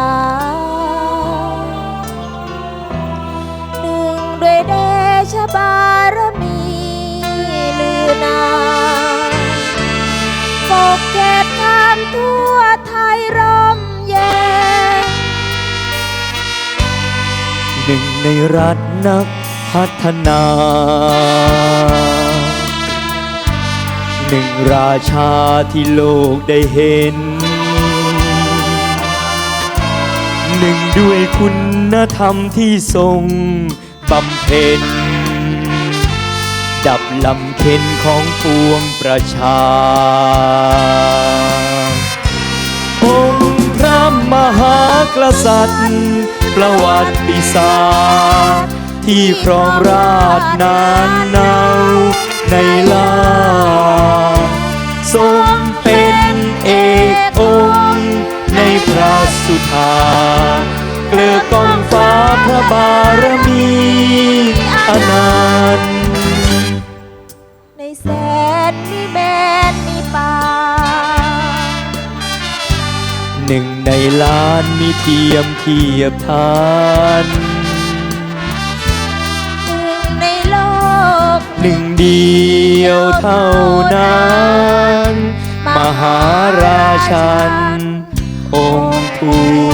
าหนึ่งด้วยเดชบารมีลือนาปกเกตงามทั่วไทยร่มเย็นหนึ่งในรัฐนักพัฒนา หนึ่งราชาที่โลกได้เห็น หนึ่งด้วยคุณธรรมที่ทรงบำเพ็ญ ดับลำเค็นของปวงประชา องค์พระมหากษัตริย์ ประวัติศาสตร์ที่ครองราชนานเนาในลาทรงเป็นเอกองค์ในพระสุ ธาเกลือกองฟ้าพระบารมีอนันต์ในแสนมีแมนมีป่าหนึ่งในล้านมีเทียมเทียบทานหนึ่งในโลกหนึ่งเดียวเท่านั้น มหาราชันอง ค์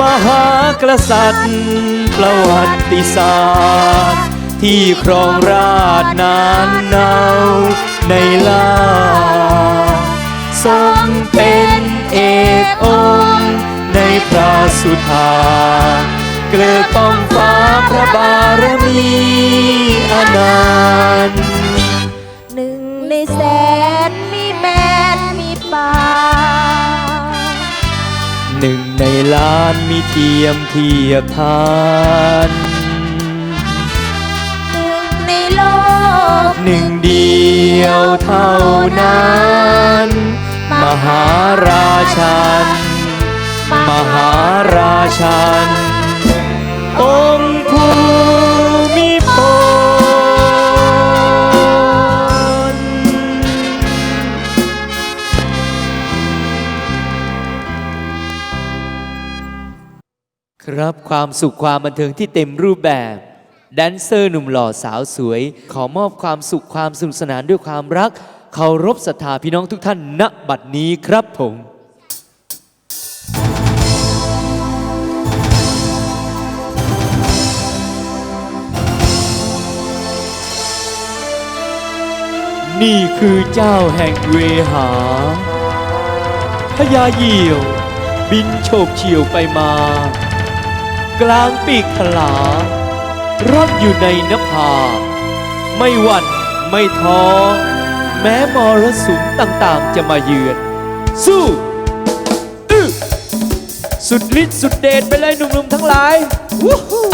มหากษัตริย์ ประวัติศาสตร์ ที่ครองราชนานเนาในลาทรงเป็นเอกองค์ในพระสุธา เกลือกองฟ้าพระบารมีอนันต์ หนึ่งในล้านมีเทียมเทียบทานหนึ่งในโลกหนึ่งเดียวเท่านั้น มหาราชัน มหาราชัน รับความสุขความบันเทิงที่เต็มรูปแบบแดนเซอร์หนุ่มหล่อสาวสวย ขอมอบความสุขความสนุกสนานด้วยความรักเคารพศรัทธาพี่น้องทุกท่านณบัดนี้ครับผมนี่คือเจ้าแห่งเวหา พญาเหยี่ยว บินโฉบเฉี่ยวไปมา กลางปีกขลาร่อนอยู่ในนภา ไม่หวั่นไม่ท้อ แม้มรสุมต่างๆจะมาเยือน สู้สุดฤทธิ์สุดเดชไปเลยหนุ่มๆทั้งหลายวู้ฮู้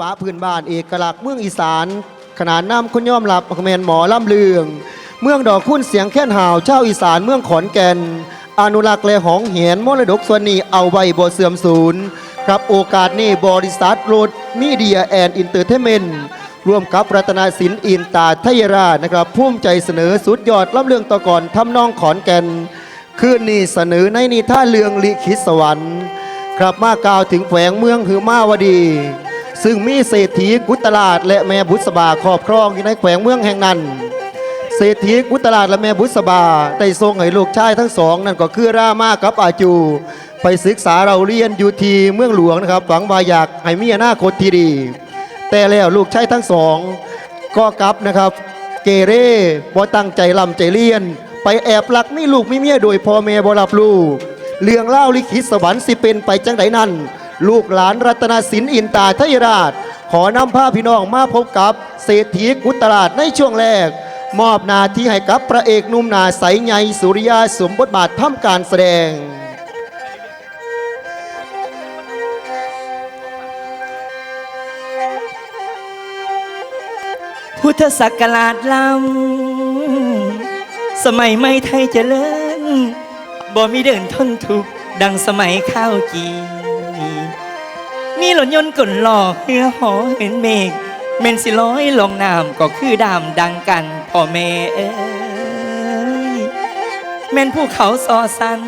ปะพื้นบ้านเอกลักษณ์เมืองอีสาน ขนาดน้ำคนยอมรับแมนหมอล่ำเลือง เมืองดอกคุ้นเสียงแค้นหาวเช่าอีสานเมืองขอนแก่น อนุรักษ์และหองเหียนมรดกส่วนนี้เอาไว้บ่เสื่อมสูญครับโอกาสนี้บริษัทโรดมีเดียแอนด์อินเตอร์เทนเมนต์ร่วมกับรัตนาสินอินตาทยราชนะครับภูมิใจเสนอสุดยอดล่ำเลืองตะก่อนทำนองขอนแก่นคืนนี้เสนอในนิท่าเรืองลิขิตสวรรค์ ครับมากล่าวถึงแขวงเมืองหือมาวดี ซึ่งมีเศรษฐีกุตลาดและแม่บุษบาครอบครองอยู่ในแขวงเมืองแห่งนั้น เศรษฐีกุตลาดและแม่บุษบาได้ทรงให้ลูกชายทั้งสองนั่นก็คือรามากับอาจู ไปศึกษาเราเรียนอยู่ที่เมืองหลวงนะครับหวังว่าอยากให้มีอนาคตที่ดี แต่แล้วลูกชายทั้งสองก็กลับนะครับ เกเรบ่ตั้งใจลำใจเลียน ไปแอบลักมีลูกมีเมียโดยพ่อแม่บ่รับรู้เรื่องเล่าลิขิตสวรรค์สิเป็นไปจังไดนั้น ลูกหลานรัตนสินอินตาทยราช ขอนำพาพี่น้องมาพบกับเศรษฐีกุตลาดในช่วงแรก มอบนาที่ให้กับพระเอกนุ่มนาใสใหญ่สุริยาสวมบทบาททำการแสดงพุทธศักราชลำสมัยไม่ไทยเจริญ บ่มีเดินทนทุกข์ดังสมัยข้าวกี มีรถยนต์กลหลอกเฮือหอเห็นเมฆเมนสิร้อยลงน้ำก็คือดามดังกันพ่อแม่เอ้ยแม่นภูเขาซอสัน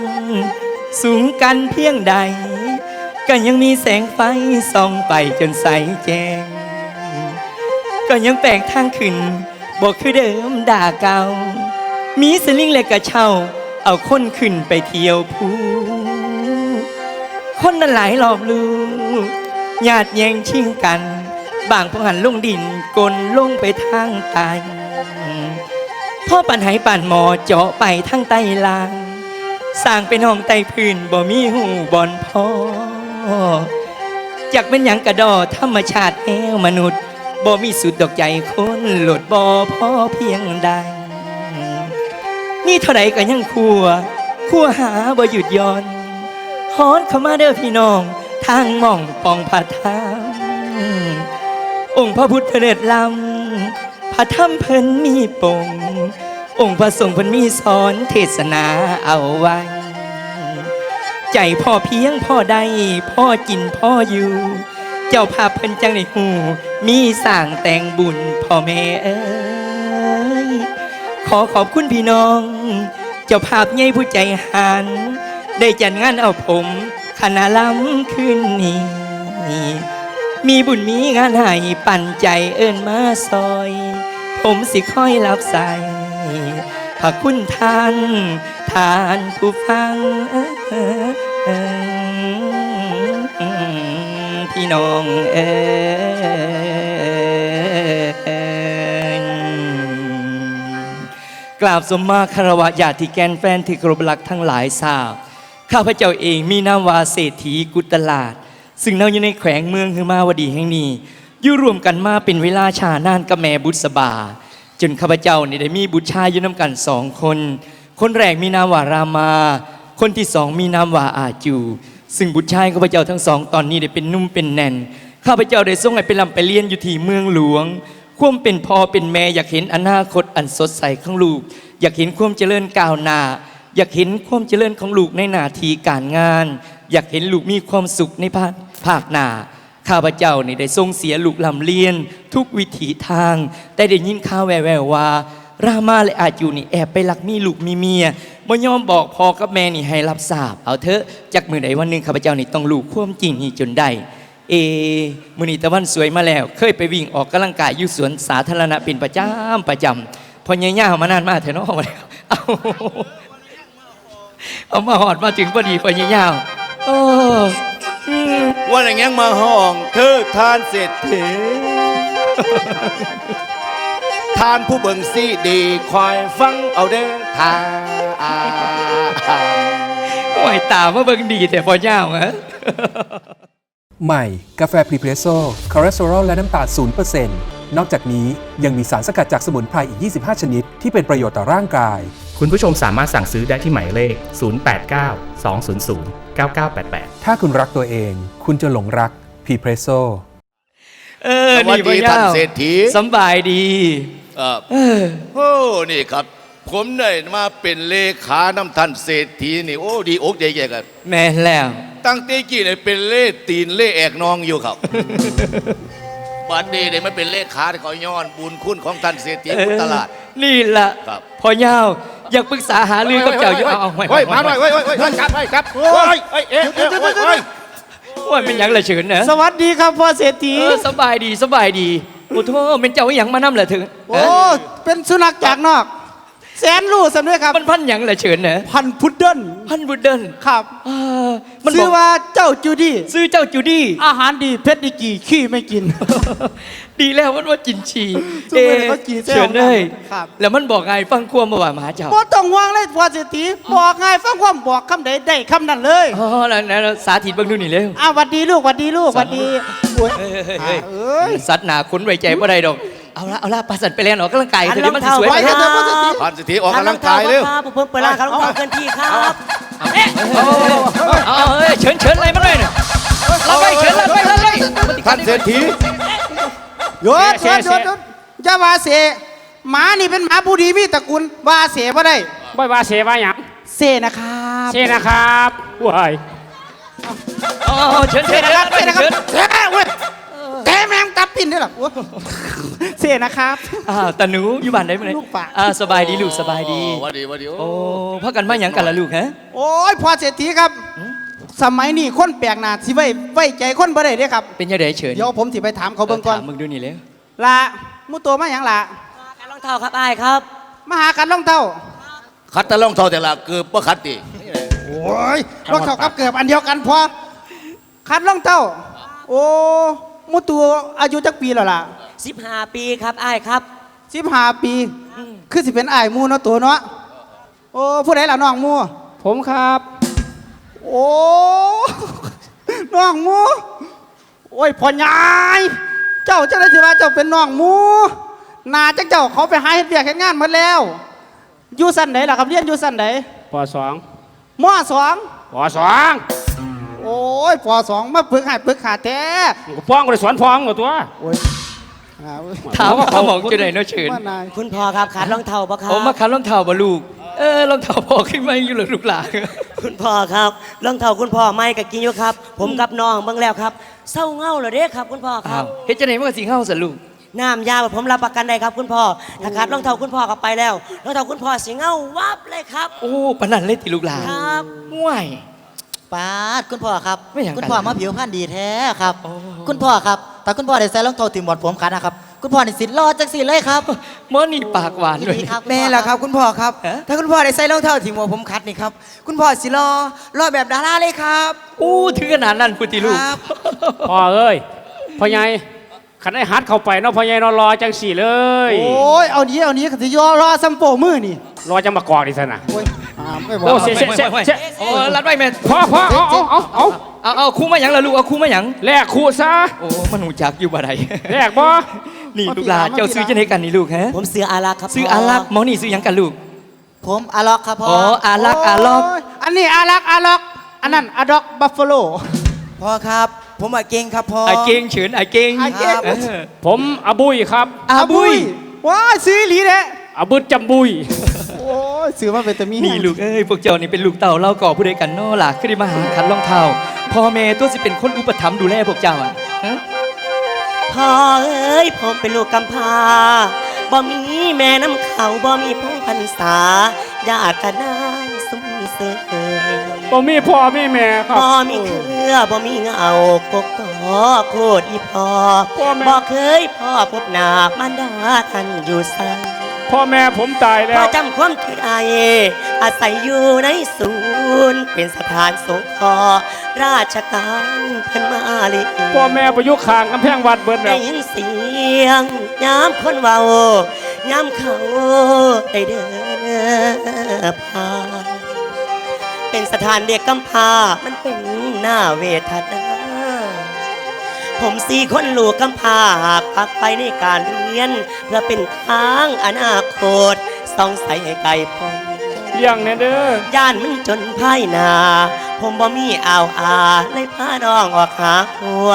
สูงกันเพียงใด ก็ยังมีแสงไฟส่องไปจนใสแจ้ง ก็ยังแปลงทางขึ้นบอกคือเดิมด่าเก่ามีสลิงและกระเช่า เอาคนขึ้นไปเที่ยวภูคนนั้นหลายรอบลู ญาติแย่งชิงกัน บางพวกหันลงดินกลนลงไปทางใต้พ่อปันไหปั่นหมอเจาะไปทางใต้ลางสร้างเป็นห้องใต้พื้นบ่มีหูบอนพ่ออยากเป็นอย่างกระดอธรรมชาติแอวมนุษย์บ่มีสุดดอกใจคนหลดบ่พอเพียงใดมีเท่าใดก็ยังคัวคัวหาบ่หยุดย่อนฮอนเข้ามาเด้อพี่น้อง ทางมองปองผาทามองค์พระพุทธเลิศลำพระธรรมเพิ่นมีปงองค์พระสงฆ์เพิ่นมีสอนเทศนาเอาไว้ ใจพ่อเพียงพ่อใดพ่อกินพ่ออยู่ เจ้าภาพเพิ่นจังในหูมีสร้างแต่งบุญพ่อแม่เอ้ยขอขอบคุณพี่น้อง เจ้าภาพใหญ่ผู้ใจหันได้จัดงานเอาผม คณะล้ำขึ้นนี้ มีบุญมีงานให้ปั่นใจเอิ้นมาซอย ผมสิค่อยรับใส่พระคุณท่านทานผู้ฟังพี่น้องเอ๋ยกราบสมมาคารวะญาติแกนแฟนที่กรบรักทั้งหลายทราบ ข้าพเจ้าเองมีนามวาเศรษฐีกุตลาด ซึ่งเราอยู่ในแขวงเมืองคือมาวดีแห่งนี้อยู่รวมกันมาเป็นเวลาชานานกับแม่บุษบา จนข้าพเจ้านี่ได้มีบุตรชายอยู่น้ำกันสองคน คนแรกมีนามว่ารามา คนที่สองมีนามว่าอาจู ซึ่งบุตรชายข้าพเจ้าทั้งสองตอนนี้ได้เป็นนุ่มเป็นแน่น ข้าพเจ้าได้ส่งให้ไปลำไปเรียนอยู่ที่เมืองหลวงความเป็นพ่อเป็นแม่อยากเห็นอนาคตอันสดใสของลูก อยากเห็นความเจริญก้าวหน้า อยากเห็นความเจริญของลูกในหน้าที่การงาน อยากเห็นลูกมีความสุขในภาคภาคหน้าข้าพเจ้านี่ได้ทรงเสียลูกลำเลียน ทุกวิถีทาง แต่ได้ยินข่าวแววๆว่า รามาและอาจูนี่แอบไปลักมีลูกมีเมียบ่ยอมบอกพ่อกับแม่นี่ให้รับทราบ เอาเถอะจากมือใดวันหนึ่งข้าพเจ้านี่ต้องรู้ความจริงนี่จนได้เอมือนีตะวันสวยมาแล้ว เคยไปวิ่งออกกำลังกายอยู่สวนสาธารณะเป็นประจำประจำพอเนี่ยย่ามานานมากเถอะเนาะเอา เอามาหอดมาถึงพอดีพอเนี่ยย่าโอ้อืมว่าอย่างงั้นมาห้องเธอทานเศรษฐีทานผู้เบิ่งซีดีคอยฟังเอาเด้อทานไหวตามาเบิ่งดีแต่พอย่าวเหรอใหม่ กาแฟพรีเพรสโซ่คอเลสเตอรอลและน้ำตาล0%น นอกจากนี้ยังมีสารสกัดจากสมุนไพรอีก 25 ชนิด ที่เป็นประโยชน์ต่อร่างกาย คุณผู้ชมสามารถสั่งซื้อได้ที่หมายเลข 089 200 9988 ถ้าคุณรักตัวเอง คุณจะหลงรักพรีเพรสโซ่เออ สวัสนี่ดีพ่อท่านเจ้าเศรษฐี สำบายดี เออเออโอ้นี่ครับ ผมได้มาเป็นเลขาน้ำท่านเศรษฐีนี่โอ้ดีอกดีใจกัน แม่นแล้ว ตั้งแต่กี้เนี่ยเป็นเล่ตีนเล่แอกนองอยู่ครับ บัดนี้เนี่ยมันเป็นเลขาที่เขาย้อนบุญคุณของท่านเศรษฐีพุทธตลาด นี่ล่ะครับ พ่อยาวอยากปรึกษาหารือกับเจ้าอยู่เอาเอาเฮ้ยมาหน่อยเฮ้ยเฮ้ยเฮ้ยเฮ้ยครับเฮ้ยครับเฮ้ยเฮ้ยเอ๊ะเอ๊ะเฮ้ยเฮ้ยว่าเป็นหยังละเฉินเนอะสวัสดีครับพ่อเศรษฐี เออสบายดีสบายดีโอ้โทเป็นเจ้าอหยังมานำละถึงโอ้ เป็นสุนัขจากนอก แสนรู้สำเร็จครับมันพันหยังละเฉินเนอะพันพุดเดิ้ลพันบุดเดิลครับอ่ามันบชื่ออกว่าเจ้าจูดี้ซื้อเจ้าจูดี้ อาหารดีเพชรดีกี่ขี้ไม่กิน ดีแล้วมันว่าจินชีสู้ไม่ได้เขาจีแซวเฉินเลยครับ แล้วมันบอกไงฟังความมาว่าหมาเจ้าบ่ต้องห่วงเลยพ่อเศรษฐีบอกง่ายฟังความบอกคำใดได้คำนั้นเลยอ๋อแล้วแล้วสาธิตเบ้างดูนี่เร็ว อ้าวหวัดดีลูกหวัดดีลูกหวัดดีโอ้ยเฮ้ยเฮ้ยเฮ้ยเอ้ยสัตว์หนาคุ้นไว้ใจบ่ได้ดอก เอาละเอาละปลาสัตว์ไปแล้วเนาะกำลังไก่เดี๋ยวมันสิสวยไปไปเถอะพ่อเศรษฐีท่านเศรษฐีออกกำลังกายเร็วครับผมเปิดร้านขายรองเท้าเคลื่อนที่ครับเอาเอาเฮ้ยเฉินเฉินอะไรมาหน่อยเนี่ยรับไปเฉินรับไปรับไปท่านเศรษฐีหยุดหยุดหยุดหยุดอย่าว่าเสหมานี่เป็นหมาผู้ดีมีตระกูลว่าเสบ่ได้บ่อยว่าเสว่าหยังเสนะครับเสนะครับว้ายเอาเอาเอาเฉินเสเฉินนะครับไปเสนะคเฉิรับนเสเว้ย แกแมงตับปินด้วยเหรอโอ้เสนะครับอ้าวตาหนูอยู่บ้านได้ไหมลูกฝากอ่าสบายดีลูกสบายดี โอ้วันดีวันดีโอ้พักกันมาหยังกันละลูกฮะ โอ้ยพอเศรษฐีครับ สมัยนี้คนแปลกหน้าสิไว้ไว้ใจคนบ่ได้เด้ครับ เป็นยังไงเฉินเดี๋ยวผมสิไปถามเขาเบิ่งก่อนถามมึงดูนี่เร็วละมุตัวมาหยังละขายรองเท้าครับอ้ายครับ มาหากันรองเท้าคัดแตะล่องเท่าแต่ละเกือบว่าคัดดิโอ้ยรองเท้ากับเกือบอันเดียวกันพอคัดรองเท้า โอ้ มุตัวอายุจักปีแล้วล่ะ15 ปีครับอ้ายครับ สิบห้าปี คือสิเป็นอ้ายหมูเนาะตัวเนาะโอ้ผู้ใดล่ะน้องหมูผมครับ โอ้ น้องหมูโอ้ยพ่อใหญ่เจ้าเจ้าได้สิว่าเจ้าเป็นน้องหมูนาจักเจ้าเขาไปหาเฮ็ดเวียกเฮ็ดงานหมดแล้วอยู่สั้นไหนล่ะครับเรียนอยู่สั้นไหนปสองมสอง ปสอง โอ้ยปสองมาปึกหายปึกขาแท้กูฟ้องกูได้สอนฟ้องกับตัวโอ้ยอ่าเว้ยถามว่าเขาบอกจะไหนเนาะเฉินว่านายคุณพ่อครับขายรองเท้าปะครับโอ้มาคันรองเท้าบ่ลูก เออรองเท้าพอขึ้นมาอยู่เหรอลูกหลานคุณพ่อครับรองเท้าคุณพ่อไม่กับกินอยู่ครับ ผมกับน้องเบิ่งแล้วครับเศร้าเงาเหรอเด้ครับ คุณพ่อคอ้ารัวบเฮ็ดจะไหนมันก็สิเฮาซะลูก น้ำยาผมรับประกันได้ครับคุณพ่อถ้าขาดรองเท้าคุณพ่อกลับไปแล้วรองเท้าคุณพ่อสิเงาวับเลยครับ โอ้ปานนันเลยติลูกหลานครับ ห่วย ปาดคุณพ่อครับ ไม่อย่างกัน คุณพ่อมาผิวพรรณดีแท้ครับโอ้คุณพ่อครับแต่คุณพ่อได้ใส่รองเท้าถึงหมดผมคันนะครับ คุณพ่อนี่สิรอดจังสิเลยครับหมอนี่ปากหวานด้วย ดีครับแม่ล่ะครับ คุณพ่อครับ ฮะ ถ้าคุณพ่อได้ใส่รองเท้าที่หมวกผมคัดนี่ครับ คุณพ่อสิรอรอแบบดาราเลยครับ อู้ถึงขนาดนั้นพุติลูก ครับ พ่อเอ้ยพ่อใหญ่ขันไอ้ฮัดเข้าไปเนาะพ่อใหญ่เนอนรอจังสี่เลย โอ้ย เอานี้เอานี้ก็สิยอรอซัมโปมือนี่รอจังมากอกดิสนะโอ้ยอ่าไม่บอ โอ้กเสียเสียเสียเสียโอ้รัดไว้แม่พ่อพ่อเอาเอาเอาเอาเอาเอาคู่มาหยังล่ะลูกเอาคู่มาหยังแลกคู่ซะโอ้มันหูจักอยู่บ่ได้แลกบ่นี่ลูกหลานเจ้าซื้อจะไหนกันนี่ลูกฮะผมซื้ออารักษ์ครับซื้ออารักษ์หมอนี่ซื้อหยังกันลูก ผมอาล็อกครับพ่ออ๋ออารักษ์อาล็อกโยอันนี้อารักอาล็อกอันนั้นอาด็อกบัฟฟาโลพ่อครับ ผมอาเก่งครับพ่อไอ้เก่งเฉินไอ้เก่งไอ้เก่งเออผมอาบุยครับอาบุยว้ายซื้ออีหลีเด้ อาบุญจำบุย โอ้ยซื้อมาเป็นตะมีนี่ลูกเอ้ยพวกเจ้านี่เป็นลูกเต่าเล่าก่อผู้ใดกันเนอล่ะขึ้นได้มาหาคันรองเท้าพ่อแม่ตัวสิเป็นคนอุปถัมภ์ดูแลพวกเจ้าอะฮะพ่อเอ้ยผมเป็นลูกกำพร้าบ่มีแม่น้ำเขาบ่มีพงพันษาญาติกันนางสุ่มเสือบ่มีพ่อมีแม่ครับ บ่มีเครือบ่มีเงากกกอโคตรอีพอพ่อแม่ บ่เคยพ่อพบหน้ามันดาท่านอยู่ไส พ่อแม่ผมตายแล้พ่อว จำความถือไออาศัยอยู่ในศูนย์ เป็นสถานสงเคราะห์ราชการเพิ่นมาเลียพ่อแม่ประยุกต์ข้างกำแพงวัดเบิดแล้ได้วยินเสียงยามคนเว้ายามเขาได้เดินผ่านเป็นสถานเด็กกำพร้ามันเป็นหน้าเวทนา ผมสี่คนลูกกำพร้าหากพักไปในการเรียน เพื่อเป็นทางอนาคตส่องใสให้ไกลพ้นเลี้ยงแน่เด้อย่านมันจนภายหนา ผมบ่มีอ่าวอาเลยพาน้องออกหาครัว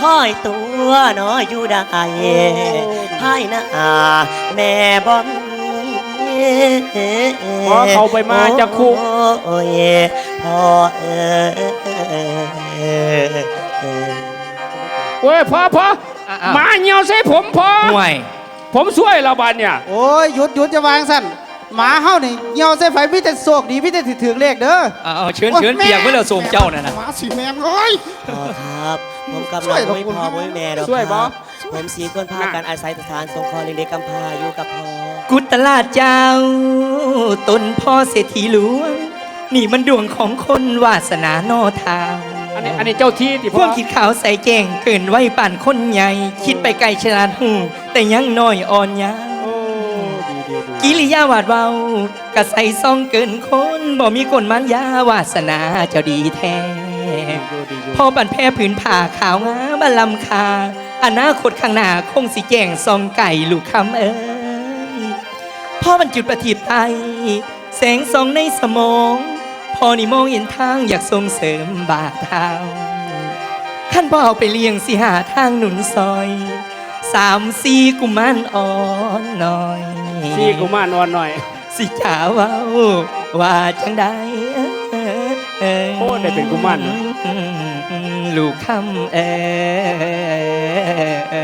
พคอยตัวน้อยอยู่ได้ภายหน้าแม่บอมพอเขาไปมาจากคุกโอ้ยพ่อเออ เออเออเว้ยพอพออะหมาเหี่ยวใส่ผมพอ ห่วยผมช่วยเราบานเนี่ยโอ้ยหยุดหยุดจะวางสั่นหมาเฮานี่เหี่ยวใส่ไฟพี่แต่โศกดีพี่แต่ถือถือเลขเด้อเอาเอาเชิญเชิญเปียกไว้แล้วส่งเจ้าน่ะนะหมาสีแมงเลยพ่อครับผมกำช่ลัวยงเหรอไม่คุณพอไม่แม่หรอกช่วยคบ่รับผมสีคนพากันอาศัยสถานสงเคราะห์เด็กๆกำพร้าอยู่กับพ่อกุตลาดเจ้า ตนพ่อเศรษฐีหลวง นี่มันดวงของคนวาสนาโนทางอั นนี้อันนี้เจ้าที่ที่พพ่วอกคิดขาวใส่แกงเกินไว้ป่านคนใหญ่ คิดไปไกลฉลาดหูแต่ยังน้อยอ่อนยาวโอ้ดีดีดีกิริยาหวาดเบากะใส่ซองเกินคนบ่มีคนมันยาวาสนาเจ้าดีแท้พอบันแพร่ผืนผ่าขาวงามบัลลำคา อนาคตข้างหน้าคงสิแจงซองไก่ลูกคำเอ้ยพ่อบรรจุดประทีปไตแสงส่องในสมอง พอนี่มองเห็นทางอยากส่งเสริมบาทเท้าขั้นพ่อเอาไปเลี้ยงสิหาทางหนุนซอยสามสี่กุมารอ่อนหน่อยซี่กูมานอนหน่อย สิจ๋าเว้าว่าจังได้เอ้ยโอ้ได้เป็นกุมารลูกคำเอ้ย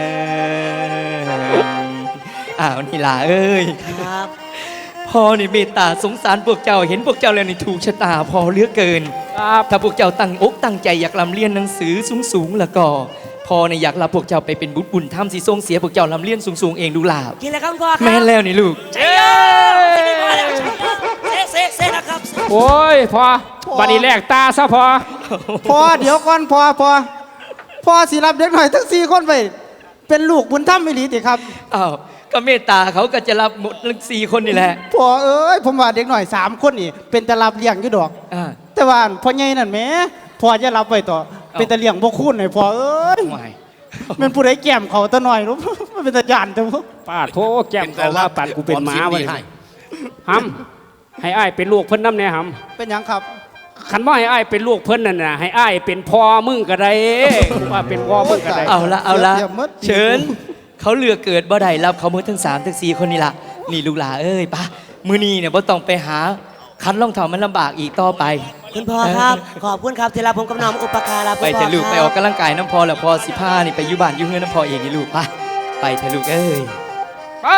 อ้าวนี่ล่ะเอ้ยครับ พ่อนี่เมตตาสงสารพวกเจ้าเห็นพวกเจ้าแล้วนี่ถูกชะตาพอเหลือกเกิน ครับถ้าพวกเจ้าตั้งอกตั้งใจอยากลำเลียนหนังสือสูงๆแล้วก็พ่อเนี่ยอยากรับพวกเจ้าไปเป็นบุตรบุญธรรมสิทรงเสียพวกเจ้าลำเลียนสูงๆเองดูลาบกินแล้วครับคุณพ่อครับแม่นแล้วนี่ลูกใช่เยอะเซ่เซ่เซ่นะครับ โอ้ยพอบันนี้แลกตาซะพอ พอเดี๋ยวก่อนพอพอพอสิรับเด็กหน่อยทั้งสี่คนไปเป็นลูกบุญธรรมไม่หลีติครับ อ้าว ก็เมตตาเขาก็จะรับหมดทั้งสี่คนนี่แหละพอเอ้ยผมว่าเด็กหน่อยสามคนนี่ เป็นตะรับเลี้ยงอยู่ดอก อ่า แต่ว่าพ่อใหญ่นั่นแหมพอจะรับไว้ต่อ เอ้า เป็นตะเลี้ยงบ่คุณหน่อยพอเอ้ยไม่แมันผู้ใดแก้มเขาตะหน่อยรู้ มันเป็นตะยานแต่ว่าป้าโทแก้มเขาว่าปันกูเป็นหมาไว้หำให้อ้ายเป็นลูกเพิ่นน้ำเนี่ยหเป็นหยังครับำขันว่าให้อ้ายเป็นลูกเพิ่นนั่นน่ะให้อ้ายเป็นพ่อมึงก็ได้กูว่าเป็นพ่อมึงก็ได้เอาละเอาละเสียเปรียบหมด เชิญ เขาเลือกเกิดบ่ได้รับเขาหมือทั้งสามทั้งสี่คนนี่ละนี่ลูกหลาเอ้ยปะมือนี้เนี่ยบ่ต้องไปหาคันล่องเถามันลำบากอีกต่อไป คุณพ่อครับ ขอบคุณครับที่รับผมกำนำอุปการะคุณไปพ่อเถอะลูกครับไปออกกำลังกายน้ำพอแล้วพอสิผ้านี่ไปอยู่บ้านอยู่เฮือนน้ำพอเองนี่ลูกไปไปเถอะลูกเอ้ย ไป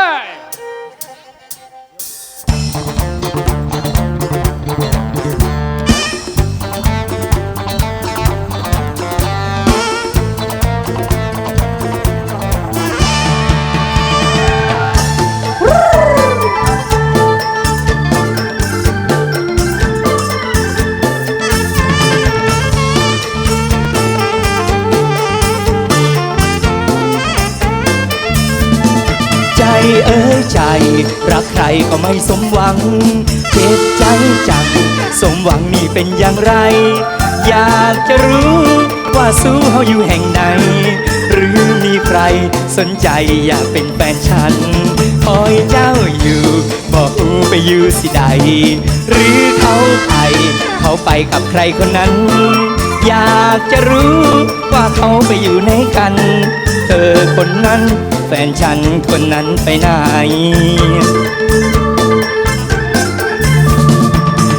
ใครก็ไม่สมหวังเจ็บใจจังสมหวังนี่เป็นอย่างไร อยากจะรู้ว่าสู้เฮาอยู่แห่งไหน หรือมีใครสนใจอยากเป็นแฟนฉันคอยเจ้าอยู่บอกอูไปอยู่สิใด หรือเขาไปเขาไปกับใครคนนั้น อยากจะรู้ว่าเขาไปอยู่ไหนกัน เธอคนนั้นแฟนฉันคนนั้นไปไหน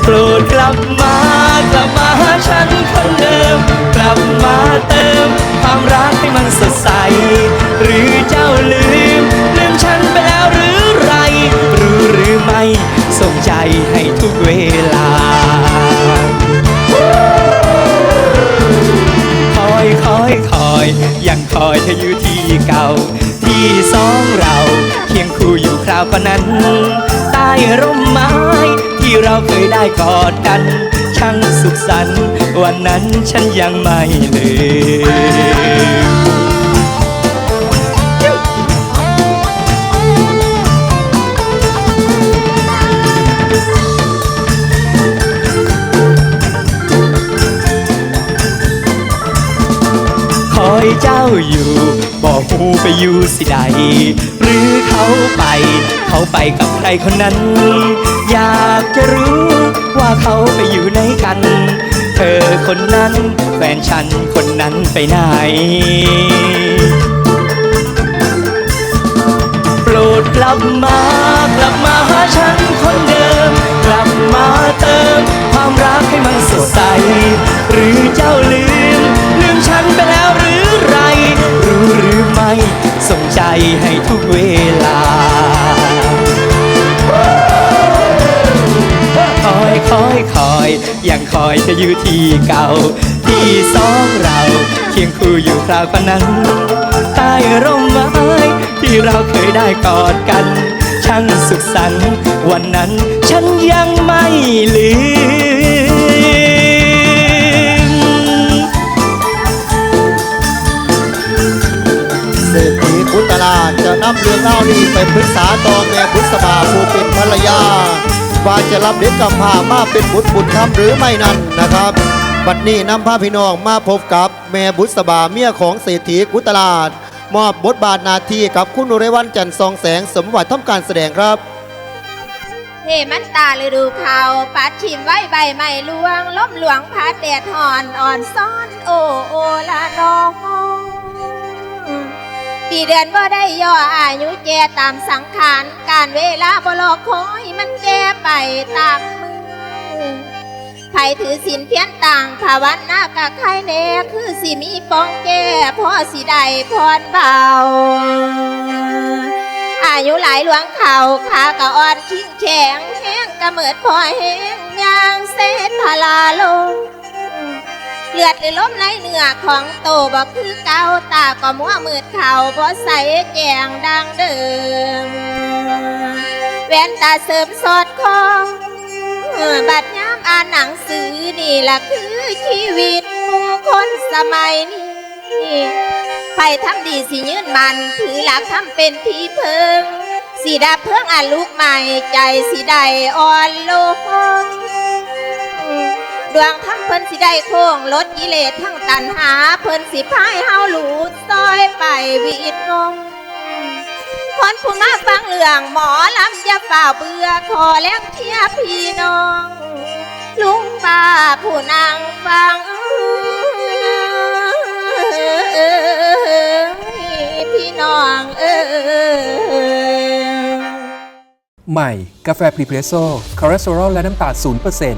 โปรดกลับมากลับมาหาฉันคนเดิม กลับมาเติม ความรักให้มันสดใส หรือเจ้าลืม ลืมฉันไปแล้วหรือไร รู้หรือไม่ ส่งใจให้ทุกเวลา คอยคอยคอย ยังคอยเธออยู่ที่เก่า ที่สองเราเคียงคู่อยู่คราวก่อนนั้น ใต้ร่มไม้ ที่เราเคยได้กอดกัน ช่างสุขสันต์วันนั้นฉันยังไม่ลืมคอยเจ้าอยูู่ไปอยู่สิใด หรือเขาไป เขาไปกับใครคนนั้น อยากจะรู้ว่าเขาไปอยู่ไหนกัน เธอคนนั้นแฟนฉันคนนั้นไปไหนโปรดกลับมากลับมาหาฉันคนเดิม กลับมาเติม ความรักให้มันสดใส หรือเจ้าลืม ลืมฉันไปแล้ว รู้หรือไม่ส่งใจให้ทุกเวลาคอยคอยคอยยังคอยจะอยู่ที่เก่า ที่สองเราเคียงคู่อยู่คราวกันนั้นใต้ร่มไม้ที่เราเคยได้กอดกัน ช่างสุขสันต์วันนั้นฉันยังไม่ลืม ศรษฐีกุตลาดจะนำเรื่องเล่านี้ไปปรึกษาต่อแม่บุษบาผู้เป็นภรรยาว่าจะรับเด็กกำพร้ามาเป็นบุตรบุญธรรมหรือไม่นั้นนะครับ บัดนี้นำพาพี่น้องมาพบกับแม่บุษบาเมียของเศรษฐีกุตลาด มอบบทบาทนาทีกับคุณอุไรวันจันทร์ซองแสงสมวัติทำการแสดงครับเฮมันตาฤดูเขาปัดชิมไว้ใบไม้ลวง ล้มหลวงพัดแดดหอนอ่อนซ้อน โอโอละนอง ปีเดือนบ่ได้ย่ออายุแก่ตามสังขาร การเวลาบ่รอคอยมันแก่ไปตามมือไผถือสินเพี้ยนต่างภาวันหน้ากะใครแน่คือสิมีปองแก่พ่อสิได้พรเบาอายุหลายหลวงเขาขากะอ่อนชิงแข็งแห้งกะเหมิดพอแห้งยางเส้นพลาลง เลือดหรือล้มในเหนือของโตบ่คือเก่าตาก็มัวมืดเขาบ่ใสแจงดังเดิมแว่นตาเสริมสอดคองบัดยามอ่านหนังสือนี่ล่ะคือชีวิตผู้คนสมัยนี้ไผทำดีสิยืนมันถือหลักทำเป็นที่เพิงสีดับเพิ่งอ่านลูกใหม่ใจสีได้อ่อนลง ดวงทั้งเพิ่นสิได้โค้งลดกิเลสทั้งตันหา เพิ่นสิพายเฮาหลูดซอยไปวิดงงคนผู้มาฟังเรื่องหมอลำยาฝ่าเบื่อขอแลกเทียพี่น้อง ลุงป้าผู้นางฟังพี่น้องเออใหม่ กาแฟพรีเพรสโซ่คอเลสเตอรอลและน้ำตาล0%น